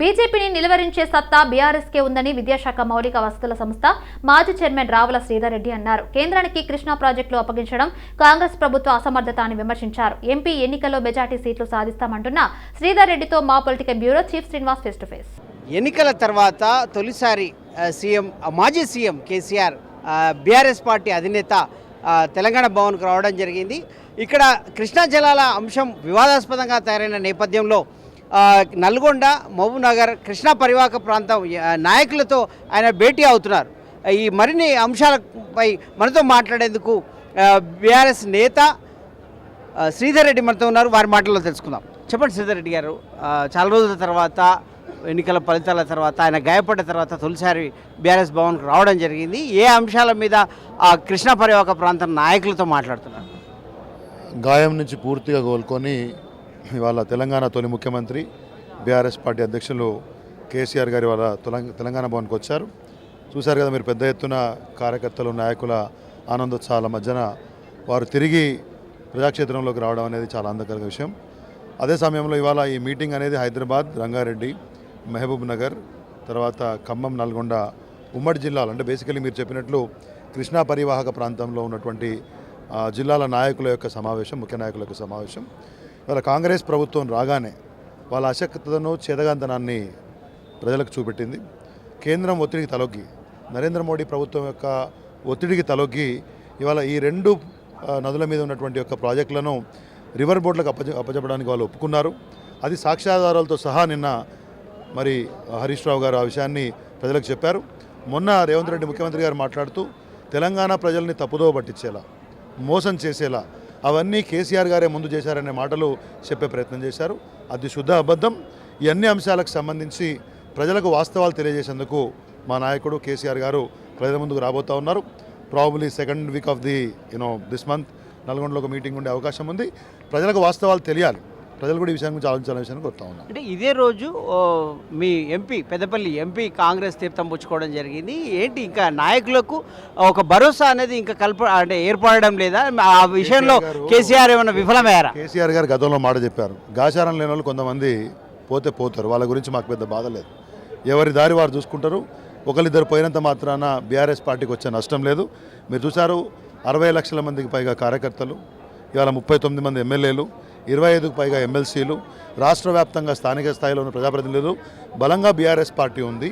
బీజేపీని నిలువరించే సత్తా బీఆర్ఎస్కే ఉందని విద్యాశాఖ మౌలిక వసతుల సంస్థ మాజీ చైర్మన్ రావుల శ్రీధర్ రెడ్డి అన్నారు. కేంద్రానికి కృష్ణా ప్రాజెక్టులు అప్పగించడం కాంగ్రెస్ ప్రభుత్వ అసమర్థత అని విమర్శించారు. ఎంపీ ఎన్నికల్లో మెజార్టీ సీట్లు సాధిస్తామంటున్న శ్రీధర్ రెడ్డితో మా political bureau chief Srinivas face to face. ఎన్నికల తర్వాత తొలిసారి సీఎం మాజీ సీఎం కేసీఆర్ బీఆర్ఎస్ పార్టీ అధినేత తెలంగాణ భవన్కు రావడం జరిగింది. ఇక్కడ కృష్ణా జలాల అంశం వివాదాస్పదంగా తయారైన నేపథ్యంలో నల్గొండ మహబూబ్నగర్ కృష్ణా పరివాహక ప్రాంతం నాయకులతో ఆయన భేటీ అవుతున్నారు. ఈ మరిన్ని అంశాలపై మనతో మాట్లాడేందుకు బీఆర్ఎస్ నేత శ్రీధర్ రెడ్డి మనతో ఉన్నారు. వారి మాటల్లో తెలుసుకుందాం. చెప్పండి శ్రీధర్ రెడ్డి గారు. చాలా రోజుల తర్వాత ఎన్నికల ఫలితాల తర్వాత ఆయన గాయపడ్డ తర్వాత తొలిసారి బీఆర్ఎస్ భవన్కు రావడం జరిగింది. ఏ అంశాల మీద ఆ కృష్ణా పరివాహక ప్రాంతం నాయకులతో మాట్లాడుతున్నారు? గాయం నుంచి పూర్తిగా కోలుకొని ఇవాళ తెలంగాణ తొలి ముఖ్యమంత్రి బీఆర్ఎస్ పార్టీ అధ్యక్షులు కేసీఆర్ గారి వాళ్ళ తెలంగాణ భవన్కి వచ్చారు. చూశారు కదా మీరు పెద్ద ఎత్తున కార్యకర్తలు నాయకుల ఆనందోత్సవాల మధ్యన వారు తిరిగి ప్రజాక్షేత్రంలోకి రావడం అనేది చాలా ఆనందకరమైన విషయం. అదే సమయంలో ఇవాళ ఈ మీటింగ్ అనేది హైదరాబాద్ రంగారెడ్డి మహబూబ్ నగర్ తర్వాత ఖమ్మం నల్గొండ ఉమ్మడి జిల్లాలు అంటే బేసికలీ మీరు చెప్పినట్లు కృష్ణా పరివాహక ప్రాంతంలో ఉన్నటువంటి జిల్లాల నాయకుల యొక్క సమావేశం ముఖ్య నాయకుల యొక్క సమావేశం. ఇవాళ కాంగ్రెస్ ప్రభుత్వం రాగానే వాళ్ళ అశక్తను చేదగాంతనాన్ని ప్రజలకు చూపెట్టింది. కేంద్రం ఒత్తిడికి తలొగ్గి నరేంద్ర మోడీ ప్రభుత్వం యొక్క ఒత్తిడికి తలొగ్గి ఇవాళ ఈ రెండు నదుల మీద ఉన్నటువంటి యొక్క ప్రాజెక్టులను రివర్ బోర్డులకు అప్పజ అప్పచెప్పడానికి వాళ్ళు ఒప్పుకున్నారు. అది సాక్ష్యాధారాలతో సహా నిన్న మరి హరీష్ రావు గారు ఆ విషయాన్ని ప్రజలకు చెప్పారు. మొన్న రేవంత్ రెడ్డి ముఖ్యమంత్రి గారు మాట్లాడుతూ తెలంగాణ ప్రజల్ని తప్పుదోవ పట్టించేలా మోసం చేసేలా అవన్నీ కేసీఆర్ గారే ముందు చేశారనే మాటలు చెప్పే ప్రయత్నం చేశారు. అది శుద్ధ అబద్ధం. ఈ అన్ని అంశాలకు సంబంధించి ప్రజలకు వాస్తవాలు తెలియజేసేందుకు మా నాయకుడు కేసీఆర్ గారు ప్రజల ముందుకు రాబోతా ఉన్నారు. Probably second week of the you know this month నల్గొండలో ఒక మీటింగ్ ఉండే అవకాశం ఉంది. ప్రజలకు వాస్తవాలు తెలియాలి. ప్రజలు కూడా ఈ విషయం గురించి ఆలోచించాలనే విషయాన్ని కోరుతా ఉన్నారు. అంటే ఇదే రోజు మీ ఎంపీ పెద్దపల్లి ఎంపీ కాంగ్రెస్ తీర్థం పుచ్చుకోవడం జరిగింది. ఏంటి ఇంకా నాయకులకు ఒక భరోసా అనేది ఇంకా కల్ప అంటే ఏర్పడడం లేదా? ఆ విషయంలో కేసీఆర్ ఏమైనా విఫలమయ్యారా? కేసీఆర్ గారు గతంలో మాట చెప్పారు. గాచారం లేని వాళ్ళు కొంతమంది పోతే పోతారు. వాళ్ళ గురించి మాకు పెద్ద బాధ లేదు. ఎవరి దారి వారు చూసుకుంటారు. ఒకరిద్దరు పోయినంత మాత్రాన బీఆర్ఎస్ పార్టీకి వచ్చే నష్టం లేదు. మీరు చూసారు అరవై లక్షల మందికి పైగా కార్యకర్తలు ఇవాళ ముప్పై తొమ్మిది మంది ఎమ్మెల్యేలు ఇరవై ఐదుకు పైగా ఎమ్మెల్సీలు రాష్ట్ర వ్యాప్తంగా స్థానిక స్థాయిలో ఉన్న ప్రజాప్రతినిధులు బలంగా బీఆర్ఎస్ పార్టీ ఉంది.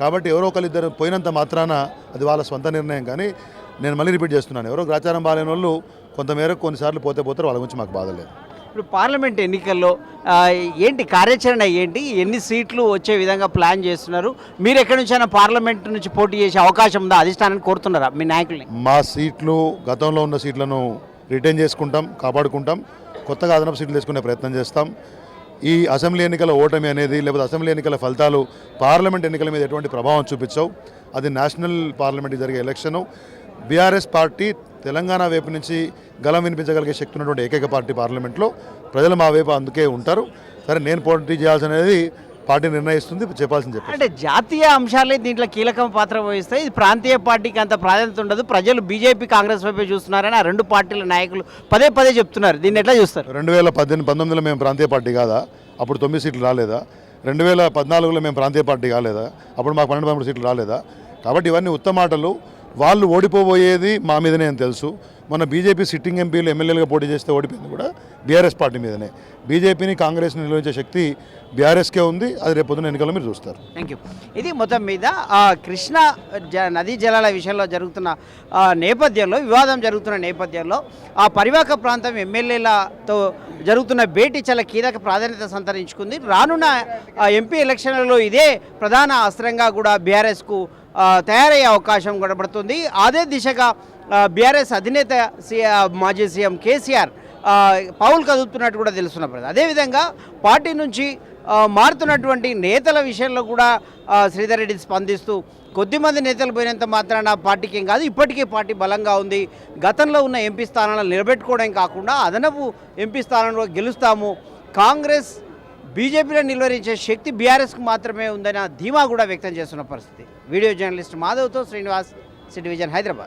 కాబట్టి ఎవరో ఒకరిద్దరు పోయినంత మాత్రాన అది వాళ్ళ స్వంత నిర్ణయం. కానీ నేను మళ్ళీ రిపీట్ చేస్తున్నాను ఎవరో గ్రాచారం బాగాలేని వాళ్ళు కొంతమేరకు కొన్నిసార్లు పోతే పోతారు వాళ్ళ గురించి మాకు బాధ లేదు. ఇప్పుడు పార్లమెంట్ ఎన్నికల్లో ఏంటి కార్యాచరణ ఏంటి? ఎన్ని సీట్లు వచ్చే విధంగా ప్లాన్ చేస్తున్నారు? మీరు ఎక్కడి నుంచైనా పార్లమెంట్ నుంచి పోటీ చేసే అవకాశం ఉందా? అధిష్టానాన్ని కోరుతున్నారా మీ నాయకుల్ని? మా సీట్లు గతంలో ఉన్న సీట్లను రిటైన్ చేసుకుంటాం కాపాడుకుంటాం. కొత్తగా అదనపు సీట్లు తీసుకునే ప్రయత్నం చేస్తాం. ఈ అసెంబ్లీ ఎన్నికల ఓటమి అనేది లేకపోతే అసెంబ్లీ ఎన్నికల ఫలితాలు పార్లమెంట్ ఎన్నికల మీద ఎటువంటి ప్రభావం చూపించవు. అది నేషనల్ పార్లమెంట్కి జరిగే ఎలక్షను. బీఆర్ఎస్ పార్టీ తెలంగాణ వైపు నుంచి గలం వినిపించగలిగే శక్తి ఉన్నటువంటి ఏకైక పార్టీ పార్లమెంట్లో. ప్రజలు మా వైపు అందుకే ఉంటారు. సరే నేను పోటీ చేయాల్సినది పార్టీ నిర్ణయిస్తుంది చెప్పాల్సింది చెప్పాలి అంటే జాతీయ అంశాలే దీంట్లో కీలక పాత్ర వహిస్తాయి. ఇది ప్రాంతీయ పార్టీకి అంత ప్రాధాన్యత ఉండదు. ప్రజలు బీజేపీ కాంగ్రెస్ వైపే చూస్తున్నారని ఆ రెండు పార్టీల నాయకులు పదే పదే చెప్తున్నారు. దీన్ని ఎట్లా చూస్తారు? రెండు వేల పద్దెనిమిది పంతొమ్మిదిలో మేము ప్రాంతీయ పార్టీ కాదా? అప్పుడు తొమ్మిది సీట్లు రాలేదా? రెండు వేల పద్నాలుగులో మేము ప్రాంతీయ పార్టీ కాలేదా? అప్పుడు మాకు పన్నెండు పదమూడు సీట్లు రాలేదా? కాబట్టి ఇవన్నీ ఉత్తమాటలు వాళ్ళు ఓడిపోబోయేది మా మీదనే అని తెలుసు. మన బీజేపీ సిట్టింగ్ ఎంపీలు ఎమ్మెల్యేలుగా పోటీ చేస్తే ఓడిపోయింది కూడా బీఆర్ఎస్ పార్టీ మీదనే. బీజేపీని కాంగ్రెస్ని నిలవించే శక్తి బీఆర్ఎస్కే ఉంది. అది రేపు పొద్దున ఎన్నికల్లో మీరు చూస్తారు. థ్యాంక్ యూ ఇది మొత్తం మీద ఆ, కృష్ణా జ నదీ జలాల విషయంలో జరుగుతున్న ఆ, నేపథ్యంలో వివాదం జరుగుతున్న నేపథ్యంలో ఆ పరివాహక ప్రాంతం ఎమ్మెల్యేలతో జరుగుతున్న భేటీ చాలా కీలక ప్రాధాన్యత సంతరించుకుంది. రానున్న ఆ, ఎంపీ ఎలక్షన్లలో ఇదే ప్రధాన అస్త్రంగా కూడా బీఆర్ఎస్కు తయారయ్యే అవకాశం కనబడుతుంది అదే దిశగా బీఆర్ఎస్ అధినేత మాజీ సీఎం కేసీఆర్ పౌలు కదుపుతున్నట్టు కూడా తెలుస్తున్న పరిస్థితి. అదేవిధంగా పార్టీ నుంచి మారుతున్నటువంటి నేతల విషయంలో కూడా శ్రీధర్ రెడ్డి స్పందిస్తూ కొద్దిమంది నేతలు పోయినంత మాత్రాన పార్టీకి ఏం కాదు ఇప్పటికీ పార్టీ బలంగా ఉంది. గతంలో ఉన్న ఎంపీ స్థానాలను నిలబెట్టుకోవడం కాకుండా అదనపు ఎంపీ స్థానంలో గెలుస్తాము. కాంగ్రెస్ బీజేపీలో నిలువరించే శక్తి బీఆర్ఎస్కు మాత్రమే ఉందన్న ధీమా కూడా వ్యక్తం చేస్తున్న పరిస్థితి. వీడియో జర్నలిస్ట్ మాధవ్తో శ్రీనివాస్ సిటీ విజన్ హైదరాబాద్.